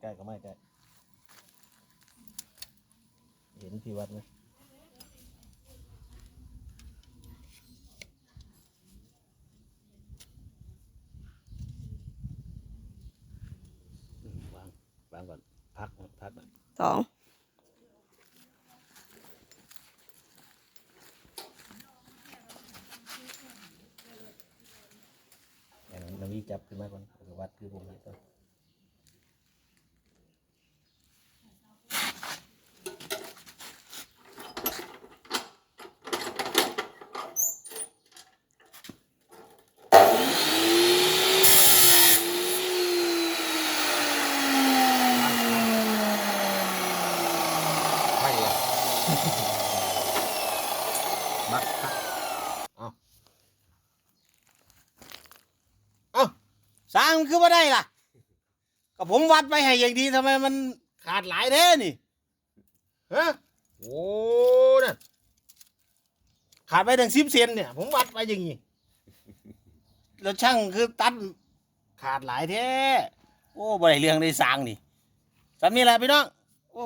ใกล้ก็ไม่ใกล้ เห็นที่วัดไหมวางวางก่อนพักพักหน่อยสองอย่างนั้นน้ำวิจับขึ้นมาก่อนวัดคือผมเห็นก่อน ไม่ เลยมัดสร้างมันคือว่าได้ล่ะ ก็ผมวัดไปให้อย่างดีทำไมมันขาดหลายแท้นี่ฮะโอ้นั่นขาดไปถึงสิบเซนเนี่ย ผมวัดไปอย่างนี้แล้วช่างคือตัดขาดหลายแท้ โอ้บ่ได้เรื่องได้สร้างนี่สำนี้แหละพี่น้อง โอ้